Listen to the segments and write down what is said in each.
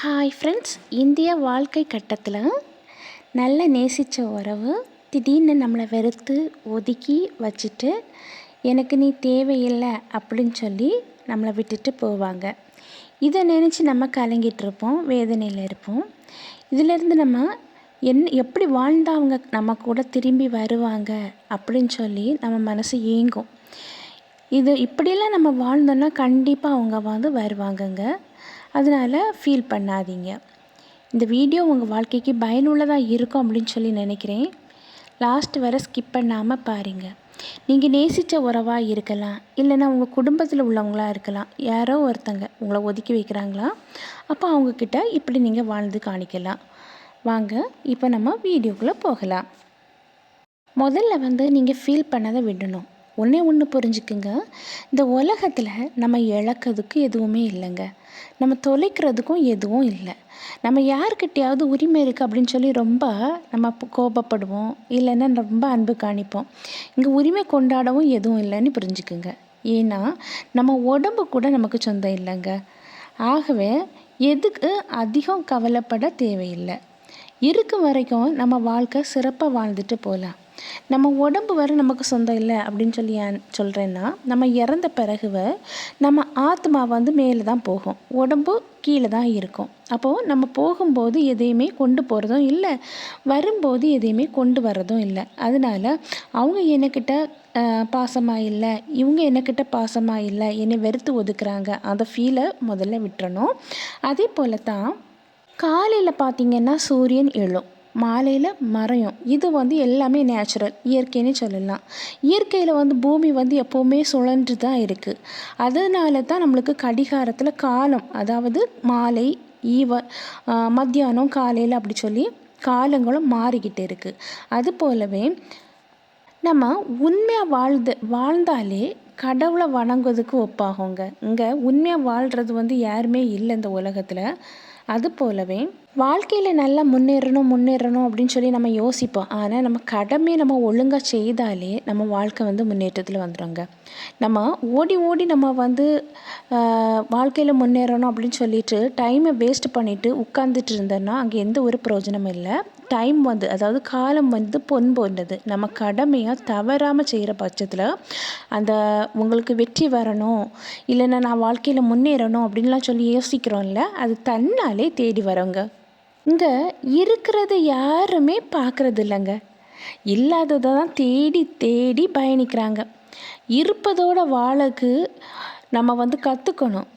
Hi friends இந்திய வாழ்க்கை கட்டத்தில் நல்ல நேசித்த உறவு திடீர்னு நம்மளை வெறுத்து ஒதுக்கி வச்சுட்டு எனக்கு நீ தேவையில்லை அப்படின்னு சொல்லி நம்மளை விட்டுட்டு போவாங்க. இதை நினச்சி நம்ம கலங்கிட்டு இருப்போம் வேதனையில் இருப்போம். இதிலேருந்து நம்ம என் எப்படி வாழ்ந்தவங்க நம்ம கூட திரும்பி வருவாங்க அப்படின்னு சொல்லி நம்ம மனசு ஏங்கும். இது இப்படியெல்லாம் நம்ம வாழ்ந்தோன்னா கண்டிப்பாக அவங்க வந்து வருவாங்கங்க. அதனால் ஃபீல் பண்ணாதீங்க. இந்த வீடியோ உங்கள் வாழ்க்கைக்கு பயனுள்ளதாக இருக்கும் அப்படின்னு சொல்லி நினைக்கிறேன். லாஸ்ட் வரை ஸ்கிப் பண்ணாமல் பாருங்கள் நீங்கள் நேசித்த உறவாக இருக்கலாம். இல்லைன்னா உங்கள் குடும்பத்தில் உள்ளவங்களாக இருக்கலாம். யாரோ ஒருத்தங்க உங்களை ஒதுக்கி வைக்கிறாங்களா? அப்போ அவங்கக்கிட்ட இப்படி நீங்கள் வாழ்ந்து காணிக்கலாம். வாங்க இப்போ நம்ம வீடியோக்குள்ளே போகலாம். முதல்ல வந்து நீங்கள் ஃபீல் பண்ணதை விடணும். ஒன்றே ஒன்று புரிஞ்சுக்குங்க. இந்த உலகத்தில் நம்ம இழக்கிறதுக்கு எதுவுமே இல்லைங்க. நம்ம தொலைக்கிறதுக்கும் எதுவும் இல்லை. நம்ம யாருக்கிட்டையாவது உரிமை இருக்குது அப்படின்னு சொல்லி ரொம்ப நம்ம கோபப்படுவோம். இல்லைன்னா ரொம்ப அன்பு காணிப்போம். இங்கே உரிமை கொண்டாடவும் எதுவும் இல்லைன்னு புரிஞ்சுக்குங்க. ஏன்னா நம்ம உடம்பு கூட நமக்கு சொந்தம் இல்லைங்க. ஆகவே எதுக்கு அதிகம் கவலைப்பட தேவையில்லை. இருக்கும் வரைக்கும் நம்ம வாழ்க்கை சிறப்பாக வாழ்ந்துட்டு போகலாம். நம்ம உடம்பு வர நமக்கு சொந்தம் இல்லை அப்படின்னு சொல்லி ஏன் சொல்கிறேன்னா நம்ம இறந்த பிறகு நம்ம ஆத்மா வந்து மேலே தான் போகும். உடம்பு கீழே தான் இருக்கும். அப்போது நம்ம போகும்போது எதையுமே கொண்டு போகிறதும் இல்லை. வரும்போது எதையுமே கொண்டு வர்றதும் இல்லை. அதனால் அவங்க என்னக்கிட்ட பாசமாக இல்லை இவங்க என்னக்கிட்ட பாசமாக இல்லை என்னை வெறுத்து ஒதுக்குறாங்க அந்த ஃபீலை முதல்ல விட்டுறணும். அதே போல் தான் காலையில் பார்த்திங்கன்னா சூரியன் எழும். மாலையில் மறையும். இது வந்து எல்லாமே நேச்சுரல் இயற்கைன்னு சொல்லலாம். இயற்கையில் வந்து பூமி வந்து எப்போவுமே சுழன்று தான் இருக்குது அதனால தான் நம்மளுக்கு கடிகாரத்தில் காலம் அதாவது மாலை ஈவ மத்தியானம் காலையில் அப்படி சொல்லி காலங்களும் மாறிக்கிட்டு இருக்குது அது போலவே நம்ம உண்மையாக வாழ்ந்து வாழ்ந்தாலே கடவுளை வணங்குவதுக்கு ஒப்பாகுங்க. இங்கே உண்மையாக வாழ்கிறது வந்து யாருமே இல்லை இந்த உலகத்தில். அது போலவே வாழ்க்கையில் நல்லா முன்னேறணும் முன்னேறணும் அப்படின்னு சொல்லி நம்ம யோசிப்போம். ஆனால் நம்ம கடமையை நம்ம ஒழுங்காக செய்தாலே நம்ம வாழ்க்கை வந்து முன்னேற்றத்தில் வந்துடுங்க நம்ம ஓடி ஓடி நம்ம வந்து வாழ்க்கையில் முன்னேறணும் அப்படின்னு சொல்லிட்டு டைமை வேஸ்ட் பண்ணிவிட்டு உட்காந்துட்டு இருந்தோன்னா அங்கே எந்த ஒரு பிரயோஜனமும் இல்லை. டைம் வந்து அதாவது காலம் வந்து பொன் போன்றது நம்ம கடமையாக தவறாமல் செய்கிற பட்சத்தில் அந்த உங்களுக்கு வெற்றி வரணும் இல்லைன்னா நான் வாழ்க்கையில் முன்னேறணும் அப்படின்லாம் சொல்லி யோசிக்கிறோம்ல அது தன்னாலே தேடி வரோங்க. இங்கே இருக்கிறத யாருமே பார்க்குறது இல்லைங்க இல்லாததை தான் தேடி தேடி பயணிக்கிறாங்க. இருப்பதோட வாழக்கு நம்ம வந்து கற்றுக்கணும்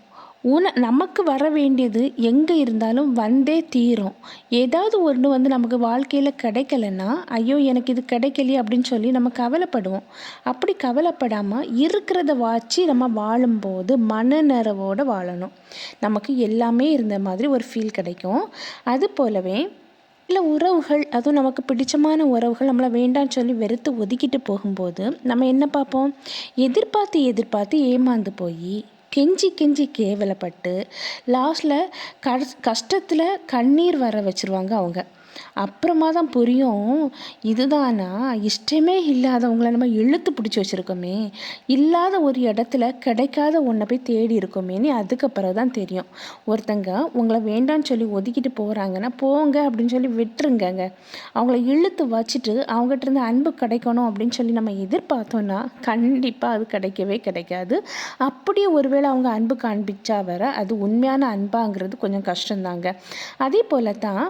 உன நமக்கு வர வேண்டியது எங்கே இருந்தாலும் வந்தே தீரும். ஏதாவது ஒன்று வந்து நமக்கு வாழ்க்கையில் கிடைக்கலன்னா ஐயோ எனக்கு இது கிடைக்கலையே அப்படின்னு சொல்லி நம்ம கவலைப்படுவோம். அப்படி கவலைப்படாமல் இருக்கிறத வச்சு நம்ம வாழும்போது மனநிறவோடு வாழணும். நமக்கு எல்லாமே இருந்த மாதிரி ஒரு ஃபீல் கிடைக்கும். அது போலவே இல்லை உறவுகள் அதுவும் நமக்கு பிடிச்சமான உறவுகள் நம்மளை வேண்டான்னு சொல்லி வெறுத்து ஒதுக்கிட்டு போகும்போது நம்ம என்ன பார்ப்போம்? எதிர்பார்த்து எதிர்பார்த்து ஏமாந்து போய் கெஞ்சி கெஞ்சி கேவலப்பட்டு லாஸ்ட்டில் கஷ் கஷ்டத்தில் கண்ணீர் வர வச்சுருவாங்க அவங்க. அப்புறமா தான் புரியும் இதுதானா? இஷ்டமே இல்லாதவங்கள நம்ம இழுத்து பிடிச்சி வச்சுருக்கோமே. இல்லாத ஒரு இடத்துல கிடைக்காத ஒன்றை போய் தேடி இருக்கோமேனு அதுக்கப்புறம் தான் தெரியும். ஒருத்தங்க உங்களை வேண்டான்னு சொல்லி ஒதுக்கிட்டு போகிறாங்கன்னா போங்க அப்படின்னு சொல்லி விட்டுருங்கங்க. அவங்கள இழுத்து வச்சுட்டு அவங்ககிட்ட இருந்து அன்பு கிடைக்கணும் அப்படின்னு சொல்லி நம்ம எதிர்பார்த்தோன்னா கண்டிப்பாக அது கிடைக்கவே கிடைக்காது. அப்படியே ஒருவேளை அவங்க அன்பு காண்பிச்சா வர அது உண்மையான அன்பாங்கிறது கொஞ்சம் கஷ்டம்தாங்க. அதே போல் தான்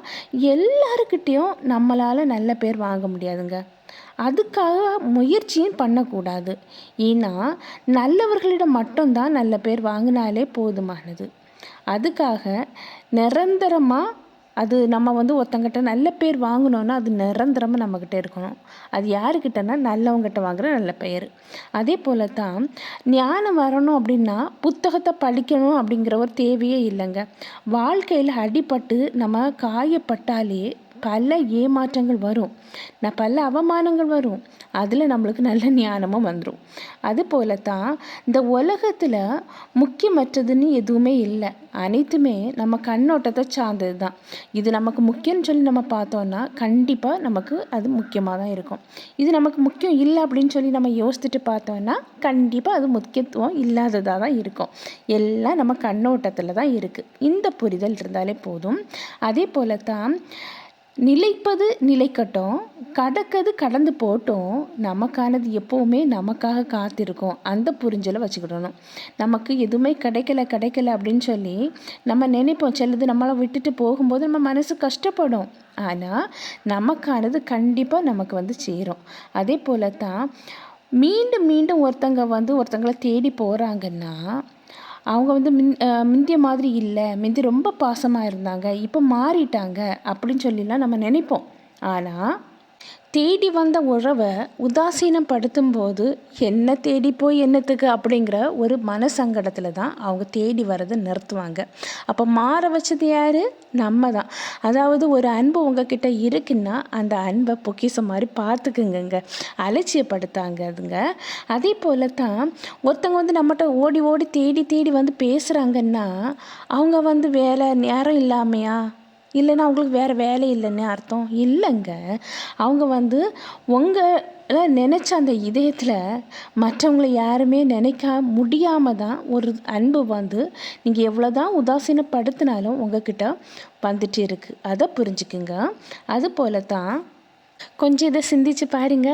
எல்லா யாருக்கிட்டேயும் நம்மளால் நல்ல பேர் வாங்க முடியாதுங்க. அதுக்காக முயற்சியும் பண்ணக்கூடாது. ஏன்னா நல்லவர்களிடம் மட்டும்தான் நல்ல பேர் வாங்கினாலே போதுமானது. அதுக்காக நிரந்தரமாக அது நம்ம வந்து ஒருத்தங்கிட்ட நல்ல பேர் வாங்கினோன்னா அது நிரந்தரமாக நம்மக்கிட்ட இருக்கணும். அது யாருக்கிட்டனா நல்லவங்ககிட்ட வாங்குகிற நல்ல பெயர். அதே போல் தான் ஞானம் வரணும் அப்படின்னா புத்தகத்தை படிக்கணும் அப்படிங்கிற ஒரு தேவையே இல்லைங்க. வாழ்க்கையில் அடிபட்டு நம்ம காயப்பட்டாலே பல ஏமாற்றங்கள் வரும். நான் பல அவமானங்கள் வரும். அதில் நம்மளுக்கு நல்ல ஞானமும் வந்துடும் அதுபோல தான் இந்த உலகத்தில் முக்கியமற்றதுன்னு எதுவுமே இல்லை. அனைத்துமே நம்ம கண்ணோட்டத்தை சார்ந்தது தான் இது நமக்கு முக்கியம்னு சொல்லி நம்ம பார்த்தோன்னா கண்டிப்பாக நமக்கு அது முக்கியமாக தான் இருக்கும். இது நமக்கு முக்கியம் இல்லை அப்படின்னு சொல்லி நம்ம யோசிச்சுட்டு பார்த்தோன்னா கண்டிப்பாக அது முக்கியத்துவம் இல்லாததாக தான் இருக்கும். எல்லாம் நம்ம கண்ணோட்டத்தில் தான் இருக்குது இந்த புரிதல் இருந்தாலே போதும். அதே போல தான் நிலைப்பது நிலைக்கட்டும் கடக்கிறது கடந்து போட்டும் நமக்கானது எப்போவுமே நமக்காக காத்திருக்கும். அந்த புரிஞ்சலை வச்சுக்கிடணும். நமக்கு எதுவுமே கிடைக்கல கிடைக்கல அப்படின்னு சொல்லி நம்ம நினைப்போம். சிலது நம்மளை விட்டுட்டு போகும்போது நம்ம மனசு கஷ்டப்படும். ஆனால் நமக்கானது கண்டிப்பாக நமக்கு வந்து சேரும். அதே போல தான் மீண்டும் மீண்டும் ஒருத்தங்க வந்து ஒருத்தங்களை தேடி போகிறாங்கன்னா அவங்க வந்து மின் முந்திய மாதிரி இல்லை முந்தி ரொம்ப பாசமாக இருந்தாங்க இப்போ மாறிட்டாங்க அப்படின்னு சொல்லிலாம் நம்ம நினைப்போம். ஆனால் தேடி வந்த உறவை உதாசீனப்படுத்தும் போது என்ன தேடி போய் என்னத்துக்கு அப்படிங்கிற ஒரு மனசங்கடத்தில் தான் அவங்க தேடி வரதை நிறுத்துவாங்க. அப்போ மாற வச்சது யார்? நம்ம தான். அதாவது ஒரு அன்பு உங்ககிட்ட இருக்குன்னா அந்த அன்பை பொக்கிசம் மாதிரி பார்த்துக்குங்க அலட்சியப்படுத்தாங்க அதுங்க அதே போல தான் ஒருத்தவங்க வந்து நம்மகிட்ட ஓடி ஓடி தேடி தேடி வந்து பேசுகிறாங்கன்னா அவங்க வந்து வேலை நேரம் இல்லாமையா? இல்லைன்னா அவங்களுக்கு வேறு வேலை இல்லைன்னு அர்த்தம். இல்லைங்க. அவங்க வந்து உங்களை நினச்ச அந்த இதயத்தில் மற்றவங்களை யாருமே நினைக்க முடியாமல் தான் ஒரு அன்பு வந்து நீங்கள் எவ்வளோ தான் உதாசீனப்படுத்தினாலும் உங்ககிட்ட வந்துட்டு இருக்குது அதை புரிஞ்சுக்குங்க. அது போல தான் கொஞ்சம் இதை சிந்திச்சு பாருங்க.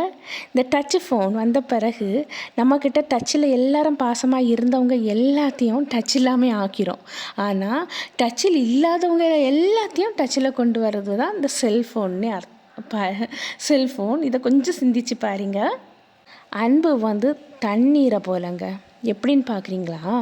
இந்த டச்சு ஃபோன் வந்த பிறகு நம்மக்கிட்ட டச்சில் எல்லாரும் பாசமாக இருந்தவங்க எல்லாத்தையும் டச் இல்லாமல் ஆக்கிறோம் ஆனால் டச்சில் இல்லாதவங்க எல்லாத்தையும் டச்சில் கொண்டு வர்றது தான் இந்த செல்ஃபோன்னே அர்த்தம் ப செல்ஃபோன் இதை கொஞ்சம் சிந்திச்சு பாருங்க. அன்பு வந்து தண்ணீரை போலங்க. எப்படின்னு பார்க்குறீங்களா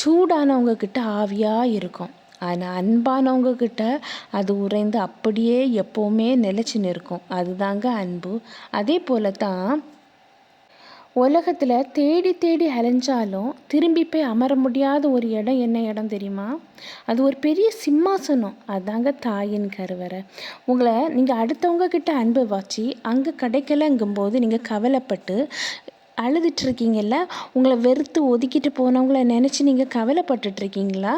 சூடானவங்கக்கிட்ட ஆவியாக இருக்கும். ஆனால் அன்பானவங்க கிட்ட அது உறைந்து அப்படியே எப்போவுமே நிலச்சி நிற்கும். அதுதாங்க அன்பு. அதே போல தான் உலகத்தில் தேடி தேடி அலைஞ்சாலும் திரும்பி போய் அமர முடியாத ஒரு இடம் என்ன இடம் தெரியுமா? அது ஒரு பெரிய சிம்மாசனம். அதாங்க தாயின் கருவறை. உங்களை நீங்கள் அடுத்தவங்க கிட்ட அன்பு வச்சு அங்கே கிடைக்கலங்கும்போது நீங்கள் கவலைப்பட்டு அழுதுட்ருக்கீங்கல்ல உங்களை வெறுத்து ஒதுக்கிட்டு போனவங்கள நினச்சி நீங்கள் கவலைப்பட்டுட்ருக்கீங்களா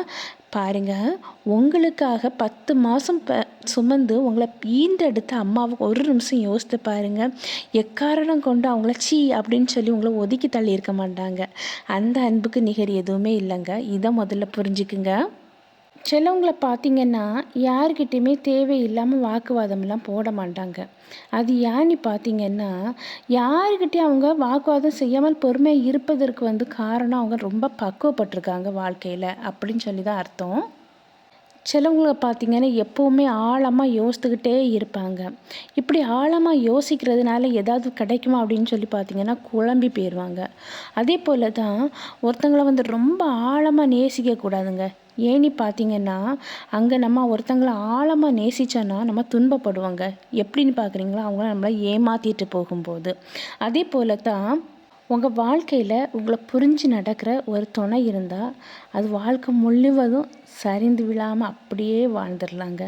பாருங்க உங்களுக்காக பத்து மாதம் ப சுமந்து உங்களை ஈண்டெடுத்த அம்மாவை ஒரு நிமிஷம் யோசித்து பாருங்க. எக்காரணம் கொண்டு அவங்கள சீ அப்படின்னு சொல்லி உங்களை ஒதுக்கி தள்ளியிருக்க மாட்டாங்க. அந்த அன்புக்கு நிகர் எதுவுமே இல்லைங்க. இதை முதல்ல புரிஞ்சுக்குங்க. சிலவங்கள பார்த்தீங்கன்னா யாருக்கிட்டேயுமே தேவையில்லாமல் வாக்குவாதம்லாம் போட மாட்டாங்க. அது ஏன்னு பார்த்தீங்கன்னா யாருக்கிட்டேயும் அவங்க வாக்குவாதம் செய்யாமல் பொறுமையாக இருப்பதற்கு வந்து காரணம் அவங்க ரொம்ப பக்குவப்பட்டிருக்காங்க வாழ்க்கையில் அப்படின்னு சொல்லி தான் அர்த்தம். சிலவங்களை பார்த்தீங்கன்னா எப்போவுமே ஆழமாக யோசித்துக்கிட்டே இருப்பாங்க. இப்படி ஆழமாக யோசிக்கிறதுனால ஏதாவது கிடைக்குமா அப்படின்னு சொல்லி பார்த்தீங்கன்னா குழம்பி போயிடுவாங்க அதே போல் தான் ஒருத்தங்களை வந்து ரொம்ப ஆழமாக நேசிக்கக்கூடாதுங்க ஏன்னு பார்த்தீங்கன்னா அங்கே நம்ம ஒருத்தங்களை ஆழமாக நேசித்தோன்னா நம்ம துன்பப்படுவோங்க. எப்படின்னு பார்க்குறீங்களா? அவங்கள நம்மளை ஏமாற்றிட்டு போகும்போது. அதே போல் தான் உங்கள் வாழ்க்கையில் உங்களை புரிஞ்சு நடக்கிற ஒரு துணை இருந்தால் அது வாழ்க்கை முழுவதும் சரிந்து விழாமல் அப்படியே வாழ்ந்துடலாங்க.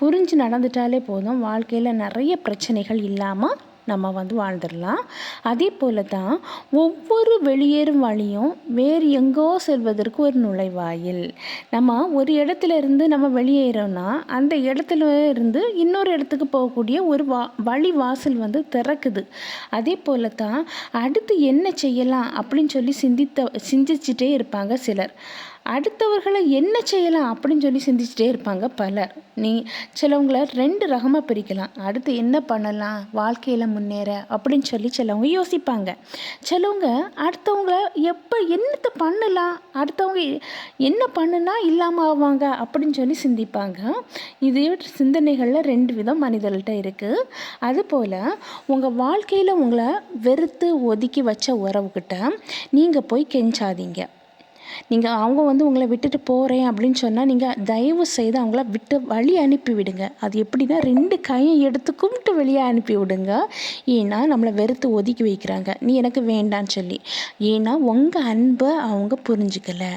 புரிஞ்சு நடந்துட்டாலே போதும். வாழ்க்கையில் நிறைய பிரச்சனைகள் இல்லாமல் நம்ம வந்து வாழ்ந்துடலாம். அதே போல தான் ஒவ்வொரு வெளியேறும் வழியும் வேறு எங்கோ செல்வதற்கு ஒரு நுழைவாயில். நம்ம ஒரு இடத்துல இருந்து நம்ம வெளியேறோம்னா அந்த இடத்துல இருந்து இன்னொரு இடத்துக்கு போகக்கூடிய ஒரு வா வழி வாசல் வந்து திறக்குது. அதே போல தான் அடுத்து என்ன செய்யலாம் அப்படின்னு சொல்லி சிந்தித்த சிந்திச்சுட்டே இருப்பாங்க சிலர். அடுத்தவர்களை என்ன செய்யலாம் அப்படின்னு சொல்லி சிந்திச்சுட்டே இருப்பாங்க பலர். நீ சிலவங்கள ரெண்டு ரகமாக பிரிக்கலாம். அடுத்து என்ன பண்ணலாம்? வாழ்க்கையில் முன்னேற அப்படின்னு சொல்லி சிலவங்க யோசிப்பாங்க. சிலவங்க அடுத்தவங்கள எப்போ என்னத்தை பண்ணலாம்? அடுத்தவங்க என்ன பண்ணுனா இல்லாமல் ஆவாங்க அப்படின்னு சொல்லி சிந்திப்பாங்க. இது சிந்தனைகளில் ரெண்டு விதம் மனிதர்கள்ட்ட இருக்குது அதுபோல் உங்கள் வாழ்க்கையில் உங்களை வெறுத்து ஒதுக்கி வச்ச உறவுக்கிட்ட நீங்கள் போய் கெஞ்சாதீங்க. நீங்கள் அவங்க வந்து உங்களை விட்டுட்டு போகிறேன் அப்படின்னு சொன்னால் நீங்கள் தயவு செய்து அவங்கள விட்டு வழி அனுப்பி விடுங்க. அது எப்படின்னா ரெண்டு கையை எடுத்து கும்பிட்டு வெளியே அனுப்பி விடுங்க. ஏன்னா நம்மளை வெறுத்து ஒதுக்கி வைக்கிறாங்க. நீ எனக்கு வேண்டான்னு சொல்லி. ஏன்னா உங்கள் அன்பை அவங்க புரிஞ்சுக்கலை.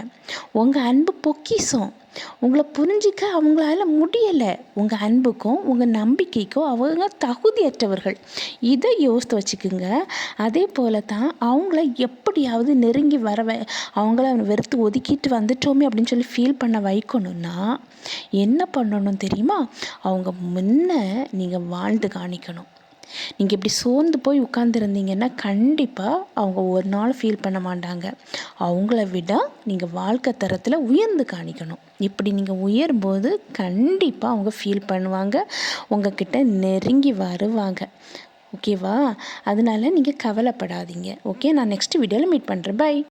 உங்கள் அன்பு பொக்கிசம் உங்களை புரிஞ்சிக்க அவங்களால முடியலை. உங்கள் அன்புக்கும் உங்கள் நம்பிக்கைக்கும் அவங்க தகுதியற்றவர்கள். இதை யோசித்து வச்சுக்குங்க. அதே போல தான் அவங்கள எப்படியாவது நெருங்கி வர அவங்கள வெறுத்து ஒதுக்கிட்டு வந்துட்டோமே அப்படின்னு சொல்லி ஃபீல் பண்ண வைக்கணும்னா என்ன பண்ணணும் தெரியுமா? அவங்க முன்ன நீங்கள் வாழ்ந்து காணிக்கணும். நீங்கள் இப்படி சோர்ந்து போய் உட்காந்துருந்தீங்கன்னா கண்டிப்பாக அவங்க ஒரு நாள் ஃபீல் பண்ண மாட்டாங்க. அவங்கள விட நீங்கள் வாழ்க்கை தரத்தில் உயர்ந்து காணிக்கணும். இப்படி நீங்கள் உயரும்போது கண்டிப்பாக அவங்க ஃபீல் பண்ணுவாங்க. உங்ககிட்ட நெருங்கி வருவாங்க. ஓகேவா அதனால நீங்கள் கவலைப்படாதீங்க. ஓகே நான் நெக்ஸ்ட் வீடியோவில் மீட் பண்ணுறேன் பை